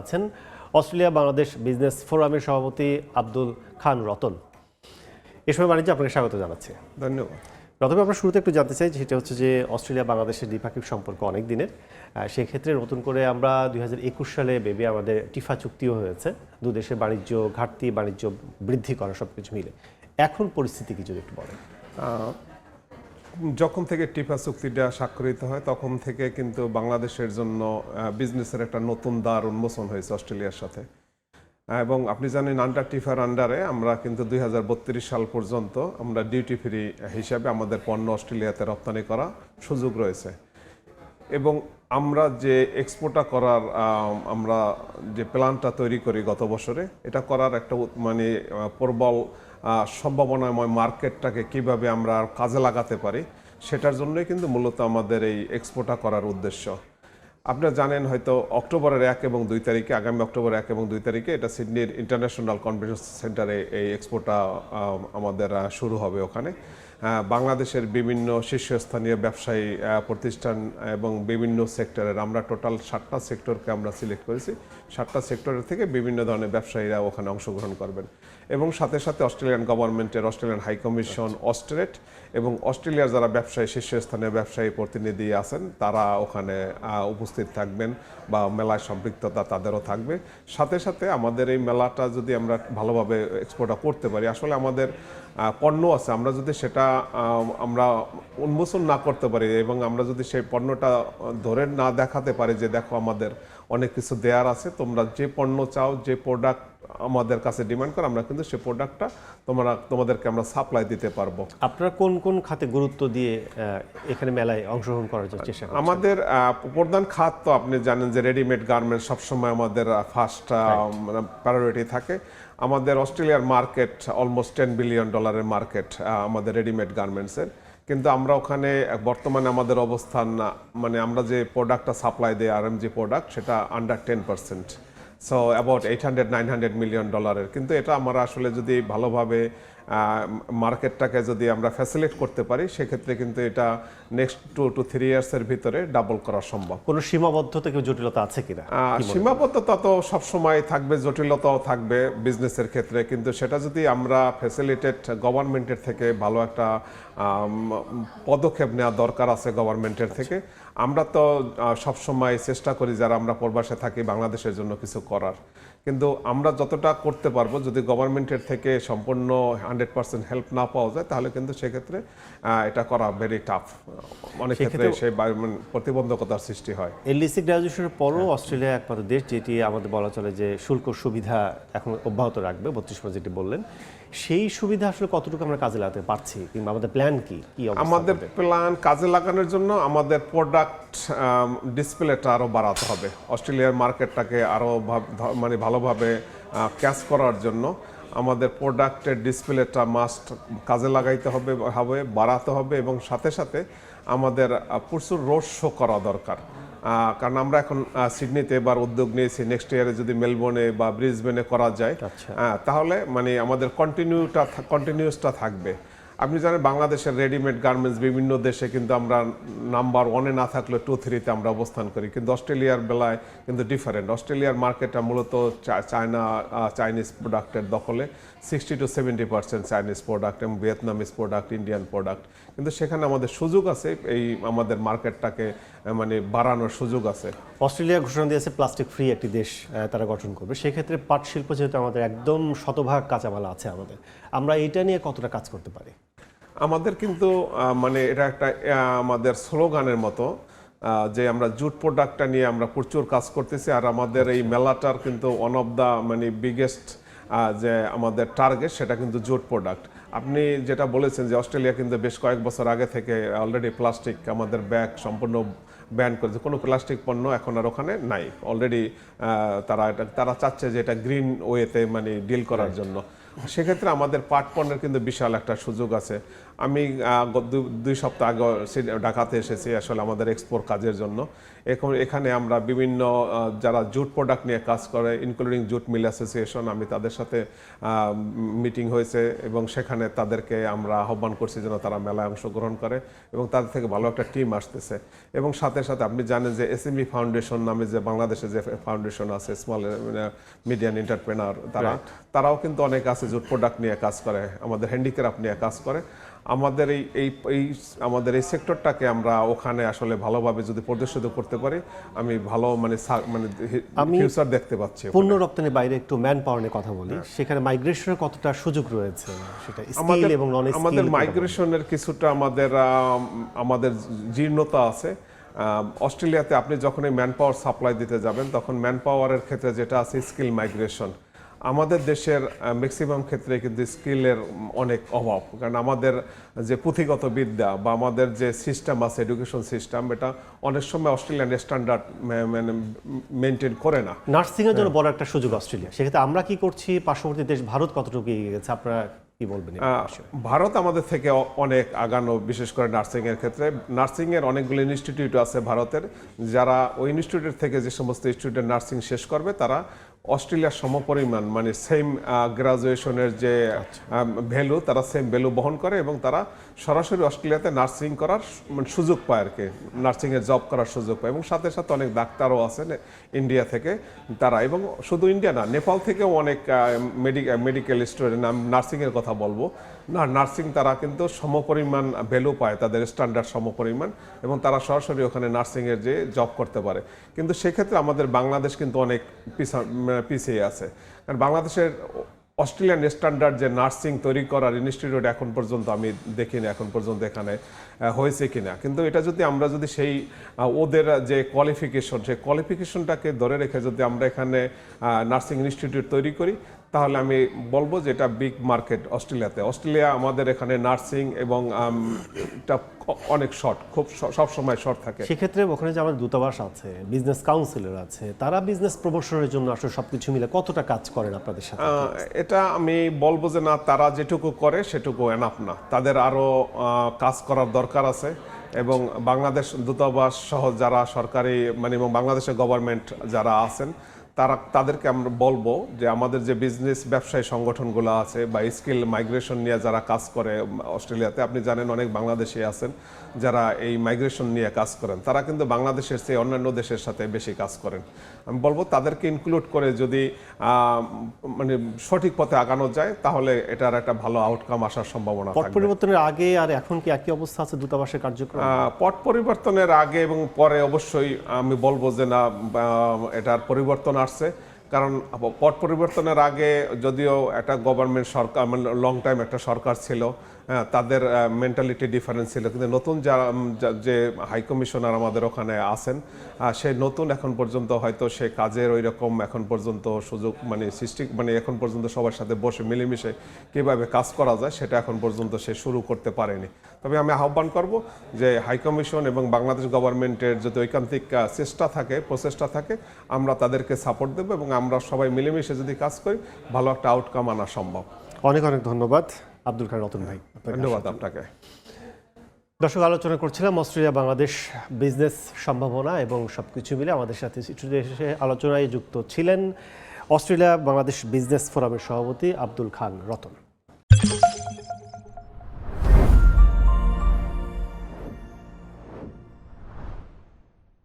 আছেন Australia Bangladesh business ফোরামের সভাপতি আব্দুল খান রতন। এ সময় বাণিজ্য আপনাকে স্বাগত জানাচ্ছি। ধন্যবাদ। প্রথমে আমরা শুরুতে একটু জানতে চাই সেটা হচ্ছে যে অস্ট্রেলিয়া বাংলাদেশের দ্বিপাক্ষিক সম্পর্ক অনেক দিনের সেক্ষেত্রে নতুন করে আমরা দুই হাজার একুশ সালে বেবি আমাদের টিফা চুক্তিও হয়েছে দু দেশের বাণিজ্য ঘাটতি বাণিজ্য বৃদ্ধি করা সব কিছু মিলে। এখন পরিস্থিতি কি যদি একটু বলেন? যখন থেকে টিপা চুক্তিটা স্বাক্ষরিত হয়, তখন থেকে কিন্তু বাংলাদেশের জন্য বিজনেসের একটা নতুন দ্বার উন্মোচন হয়েছে অস্ট্রেলিয়ার সাথে। এবং আপনি জানেন আন্ডার টিফার আন্ডারে আমরা কিন্তু দুই হাজার বত্রিশ সাল পর্যন্ত আমরা ডিউটি ফ্রি হিসাবে আমাদের পণ্য অস্ট্রেলিয়াতে রপ্তানি করা সুযোগ রয়েছে। এবং আমরা যে এক্সপোর্টটা করার আমরা যে প্ল্যানটা তৈরি করি গত বছরে, এটা করার একটা মানে প্রবল সম্ভাবনাময় মার্কেটটাকে কীভাবে আমরা কাজে লাগাতে পারি, সেটার জন্যই কিন্তু মূলত আমাদের এই এক্সপোর্টটা করার উদ্দেশ্য। আপনারা জানেন হয়তো অক্টোবরের এক এবং দুই তারিখে, আগামী অক্টোবর এক এবং দুই তারিখে এটা সিডনির ইন্টারন্যাশনাল কনভেনশন সেন্টারে এই এক্সপোটা আমাদের শুরু হবে ওখানে। বাংলাদেশের বিভিন্ন শীর্ষস্থানীয় ব্যবসায়ী প্রতিষ্ঠান এবং বিভিন্ন সেক্টরের আমরা টোটাল সাতটা সেক্টরকে আমরা সিলেক্ট করেছি। সাতটা সেক্টরের থেকে বিভিন্ন ধরনের ব্যবসায়ীরা ওখানে অংশগ্রহণ করবেন। এবং সাথে সাথে অস্ট্রেলিয়ান গভর্নমেন্টের অস্ট্রেলিয়ান হাই কমিশন অস্ট্রেট এবং অস্ট্রেলিয়ার যারা ব্যবসায়ী শীর্ষস্থানীয় ব্যবসায়ী প্রতিনিধি আছেন তারা ওখানে উপস্থিত থাকবেন বা মেলায় সম্পৃক্ততা তাদেরও থাকবে। সাথে সাথে আমাদের এই মেলাটা যদি আমরা ভালোভাবে এক্সপোর্টটা করতে পারি আসলে আমাদের পণ্য আছে। আমরা যদি সেটা আমরা উন্মোচন না করতে পারি এবং আমরা যদি সেই পণ্যটা ধরে না দেখাতে পারি যে দেখো আমাদের অনেক কিছু দেয়ার আছে তোমরা যে পণ্য চাও যে প্রোডাক্ট আমাদের কাছে ডিমান্ড করে আমরা কিন্তু সেই প্রোডাক্টটা তোমরা তোমাদেরকে আমরা সাপ্লাই দিতে পারব। আপনারা কোন কোন খাতে গুরুত্ব দিয়ে এখানে মেলায় অংশগ্রহণ করার জন্য চেষ্টা আমাদের প্রধান খাত তো আপনি জানেন যে রেডিমেড গার্মেন্টস সবসময় আমাদের ফার্স্ট প্রায়োরিটি থাকে। আমাদের অস্ট্রেলিয়ার মার্কেট অলমোস্ট টেন বিলিয়ন ডলারের মার্কেট আমাদের রেডিমেড গার্মেন্টসের কিন্তু আমরা ওখানে বর্তমানে আমাদের অবস্থান মানে আমরা যে প্রোডাক্টটা সাপ্লাই দিই আর এম জি প্রোডাক্ট সেটা under ten percent so about eight hundred nine hundred million ডলারের কিন্তু এটা আমরা আসলে যদি ভালোভাবে মার্কেটটাকে যদি আমরা ফ্যাসিলিট করতে পারি সেক্ষেত্রে কিন্তু এটা নেক্সট টু টু থ্রি ইয়ার্সের ভিতরে ডাবল করা সম্ভব। কোনো সীমাবদ্ধতা কেউ জটিলতা আছে কিনা? সীমাবদ্ধতা তো সবসময় থাকবে জটিলতাও থাকবে বিজনেসের ক্ষেত্রে। কিন্তু সেটা যদি আমরা ফ্যাসিলিটেট গভর্নমেন্টের থেকে ভালো একটা পদক্ষেপ নেওয়া দরকার আছে গভর্নমেন্টের থেকে আমরা তো সবসময় চেষ্টা করি যারা আমরা প্রবাসে থাকি বাংলাদেশের জন্য কিছু করার। কিন্তু আমরা যতটা করতে পারব যদি গভর্নমেন্টের থেকে সম্পূর্ণ হান্ড্রেড পার্সেন্ট হেল্প না পাওয়া যায় তাহলে কিন্তু সেক্ষেত্রে এটা করা ভেরি টাফ অনেক ক্ষেত্রে সেই মানে প্রতিবন্ধকতার সৃষ্টি হয়। এলডিসি গ্রাজুয়েশনের পরও হ্যাঁ। অস্ট্রেলিয়া একমাত্র দেশ যেটি আমাদের বলা চলে যে শুল্ক সুবিধা এখন অব্যাহত রাখবে বত্রিশ মাস যেটি বললেন। সেই সুবিধা আসলে কতটুকু আমরা কাজে লাগাতে পারছি? কিংবা আমাদের প্ল্যান কি? কি আমাদের প্ল্যান কাজে লাগানোর জন্য আমাদের প্রোডাক্ট ডিসপ্লেটা আরও বাড়াতে হবে। অস্ট্রেলিয়ার মার্কেটটাকে আরও মানে ভালোভাবে ক্যাচ করার জন্য আমাদের প্রোডাক্টের ডিসপ্লেটা মাস্ট কাজে লাগাইতে হবে হবে বাড়াতে হবে এবং সাথে সাথে আমাদের প্রচুর রোড শো করা দরকার। কারণ আমরা এখন সিডনিতে এবার উদ্যোগ নিয়েছি নেক্সট ইয়ারে যদি মেলবোর্নে বা ব্রিসবেনে করা যায় আচ্ছা। তাহলে মানে আমাদের কন্টিনিউটা কন্টিনিউসটা থাকবে আপনি জানেন বাংলাদেশের রেডিমেড গার্মেন্টস বিভিন্ন দেশে কিন্তু আমরা নাম্বার ওয়ানে না থাকলে টু থ্রিতে আমরা অবস্থান করি। কিন্তু অস্ট্রেলিয়ার বেলায় কিন্তু ডিফারেন্ট অস্ট্রেলিয়ার মার্কেটটা মূলত চায়না চাইনিজ প্রোডাক্টের দখলে। Sixty to seventy percent Chinese product এবং ভিয়েতনামিজ প্রোডাক্ট ইন্ডিয়ান প্রোডাক্ট কিন্তু সেখানে আমাদের সুযোগ আছে, এই আমাদের মার্কেটটাকে মানে বাড়ানোর সুযোগ আছে। অস্ট্রেলিয়া ঘোষণা দিয়েছে প্লাস্টিক ফ্রি একটি দেশ তারা গঠন করবে। সেক্ষেত্রে পাট শিল্প যেহেতু আমাদের একদম শতভাগ কাঁচামাল আছে আমাদের। আমরা এটা নিয়ে কতটা কাজ করতে পারি? আমাদের কিন্তু মানে এটা একটা আমাদের স্লোগানের মতো যে আমরা জুট প্রোডাক্টটা নিয়ে আমরা প্রচুর কাজ করতেছি আর আমাদের এই মেলাটার কিন্তু ওয়ান অফ দ্য মানে বিগেস্ট যে আমাদের টার্গেট সেটা কিন্তু জুট প্রোডাক্ট। আপনি যেটা বলেছেন যে অস্ট্রেলিয়া কিন্তু বেশ কয়েক বছর আগে থেকে অলরেডি প্লাস্টিক আমাদের ব্যাগ সম্পূর্ণ ব্যান করেছে। কোনো প্লাস্টিক পণ্য এখন আর ওখানে নাই। অলরেডি তারা এটা তারা চাচ্ছে যে এটা গ্রিন ওয়েতে মানে ডিল করার জন্য। সেক্ষেত্রে আমাদের পাট পণ্যের কিন্তু বিশাল একটা সুযোগ আছে। আমি দুই সপ্তাহ আগে ঢাকাতে এসেছি আসলে আমাদের এক্সপোর কাজের জন্য। এখন এখানে আমরা বিভিন্ন যারা জুট প্রোডাক্ট নিয়ে কাজ করে ইনক্লুডিং জুট মিল অ্যাসোসিয়েশন আমি তাদের সাথে মিটিং হয়েছে এবং সেখানে তাদেরকে আমরা আহ্বান করছি যেন তারা মেলায় অংশগ্রহণ করে এবং তাদের থেকে ভালো একটা টিম আসতেছে। এবং সাথে সাথে আপনি জানেন যে এসএমই ফাউন্ডেশন নামে যে বাংলাদেশে যে ফাউন্ডেশন আছে স্মল মিডিয়ান এন্টারপ্রেনার তারা তারাও কিন্তু অনেক আছে জুট প্রোডাক্ট নিয়ে কাজ করে আমাদের হ্যান্ডিক্রাফট নিয়ে কাজ করে। আমাদের এই এই এই আমাদের এই সেক্টরটাকে আমরা ওখানে আসলে ভালোভাবে যদি প্রদর্শিত করতে পারি আমি ভালো মানে মানে আমি- ফিউচার দেখতে পাচ্ছি। পণ্য রপ্তানির বাইরে একটু ম্যান পাওয়ার নিয়ে কথা বলি। সেখানে মাইগ্রেশনের কতটা সুযোগ রয়েছে? সেটা স্কিল এবং নন আমাদের মাইগ্রেশনের কিছুটা আমাদের আম, আমাদের জীর্ণতা আছে। অস্ট্রেলিয়াতে আপনি যখন এই ম্যান পাওয়ার সাপ্লাই দিতে যাবেন তখন ম্যান পাওয়ারের ক্ষেত্রে যেটা আছে স্কিল মাইগ্রেশন আমাদের দেশের ম্যাক্সিমাম ক্ষেত্রে কিন্তু স্কিলের অনেক অভাব। কারণ আমাদের যে পুঁথিগত বিদ্যা বা আমাদের যে সিস্টেম আছে এডুকেশন সিস্টেম এটা অনেক সময় অস্ট্রেলিয়ান স্ট্যান্ডার্ড মানে মেনটেন করে না। নার্সিং এর জন্য বড় একটা সুযোগ অস্ট্রেলিয়া। সেক্ষেত্রে আমরা কি করছি? পার্শ্ববর্তী দেশ ভারত কতটুকু এগিয়ে গেছে? আপনারা কি বলবেন? ভারত আমাদের থেকে অনেক আগানো বিশেষ করে নার্সিং এর ক্ষেত্রে। নার্সিং এর অনেকগুলো ইনস্টিটিউট আছে ভারতের। যারা ওই ইনস্টিটিউট থেকে যে সমস্ত স্টুডেন্ট নার্সিং শেষ করবে তারা অস্ট্রেলিয়ার সমপরিমাণ মানে সেম গ্রাজুয়েশনের যে ভ্যালু তারা সেম ভ্যালু বহন করে এবং তারা সরাসরি অস্ট্রেলিয়াতে নার্সিং করার মানে সুযোগ পায় আর কি। নার্সিং এর জব করার সুযোগ পায় এবং সাথে সাথে অনেক ডাক্তারও আছেন ইন্ডিয়া থেকে তারা এবং শুধু ইন্ডিয়া না নেপাল থেকেও অনেক মেডিকেল স্টুডেন্ট নার্সিং নার্সিংয়ের কথা বলব। না নার্সিং তারা কিন্তু সমপরিমাণ ভ্যালু পায় তাদের স্ট্যান্ডার্ড সমপরিমাণ এবং তারা সরাসরি ওখানে নার্সিংয়ের যে জব করতে পারে। কিন্তু সেক্ষেত্রে আমাদের বাংলাদেশ কিন্তু অনেক পিছা- পিছিয়ে আছে। কারণ বাংলাদেশের অস্ট্রেলিয়ান স্ট্যান্ডার্ড যে নার্সিং তৈরি করার ইনস্টিটিউট এখন পর্যন্ত আমি দেখিনি, এখন পর্যন্ত এখানে হয়েছে কিনা। কিন্তু এটা যদি আমরা যদি সেই ওদের যে কোয়ালিফিকেশন সেই কোয়ালিফিকেশনটাকে ধরে রেখে যদি আমরা এখানে নার্সিং ইনস্টিটিউট তৈরি করি তাহলে আমি বলব যে এটা বিগ মার্কেট অস্ট্রেলিয়াতে। অস্ট্রেলিয়া আমাদের এখানে নার্সিং এবং এটা অনেক শর্ট খুব সব সময় শর্ট থাকে। সেক্ষেত্রে ওখানে যে আমাদের দূতাবাস আছে বিজনেস কাউন্সিলর আছে তারা বিজনেস প্রমোশনের জন্য আসলে সবকিছু মিলে কতটা কাজ করেন আপনাদের সাথে? এটা আমি বলব যে না তারা যেটুকু করে সেটুকু এনাফ না। তাদের আরও কাজ করার দরকার আছে এবং বাংলাদেশ দূতাবাস সহ যারা সরকারি মানে এবং বাংলাদেশের গভর্নমেন্ট যারা আছেন তারা তাদেরকে আমরা বলব যে আমাদের যে বিজনেস ব্যবসায়ী সংগঠনগুলো আছে বা স্কিল মাইগ্রেশন নিয়ে যারা কাজ করে অস্ট্রেলিয়াতে আপনি জানেন অনেক বাংলাদেশি আছেন যারা এই মাইগ্রেশন নিয়ে কাজ করেন। তারা কিন্তু বাংলাদেশের চেয়ে অন্যান্য দেশের সাথে বেশি কাজ করেন। আমি বলব তাদেরকে ইনক্লুড করে যদি মানে সঠিক পথে আগানো যায় তাহলে এটার একটা ভালো আউটকাম আসার সম্ভাবনা পট পরিবর্তনের আগে আর এখন কি একই অবস্থা আছে দূতাবাসের কার্যক্রম? পট পরিবর্তনের আগে এবং পরে অবশ্যই আমি বলব যে না এটার পরিবর্তন আসছে কারণ পট পরিবর্তনের আগে যদিও একটা গভর্নমেন্ট সরকার মানে লং টাইম একটা সরকার ছিল তাদের মেন্টালিটি ডিফারেন্স ছিল। কিন্তু নতুন যা যে হাই কমিশনার আমাদের ওখানে আছেন সে নতুন এখন পর্যন্ত হয়তো সে কাজের ওই রকম এখন পর্যন্ত সুযোগ মানে সৃষ্টি মানে এখন পর্যন্ত সবার সাথে বসে মিলেমিশে কীভাবে কাজ করা যায়, সেটা এখন পর্যন্ত সে শুরু করতে পারেনি। তবে আমি আহ্বান করব যে হাই কমিশন এবং বাংলাদেশ গভর্নমেন্টের যদি ঐকান্তিক চেষ্টা থাকে, প্রচেষ্টা থাকে, আমরা তাদেরকে সাপোর্ট দেবো এবং আমরা সবাই মিলেমিশে যদি কাজ করি, ভালো একটা আউটকাম আনা সম্ভব। অনেক অনেক ধন্যবাদ। আব্দুল খান রতন ভাই ধন্যবাদ আপনাকে। দর্শক আলোচনা করছিলাম অস্ট্রেলিয়া বাংলাদেশ বিজনেস সম্ভাবনা এবং সব কিছু মিলে আমাদের সাথে স্টুডিও এসে আলোচনায় যুক্ত ছিলেন অস্ট্রেলিয়া বাংলাদেশ বিজনেস ফোরামের সভাপতি আব্দুল খান রতন।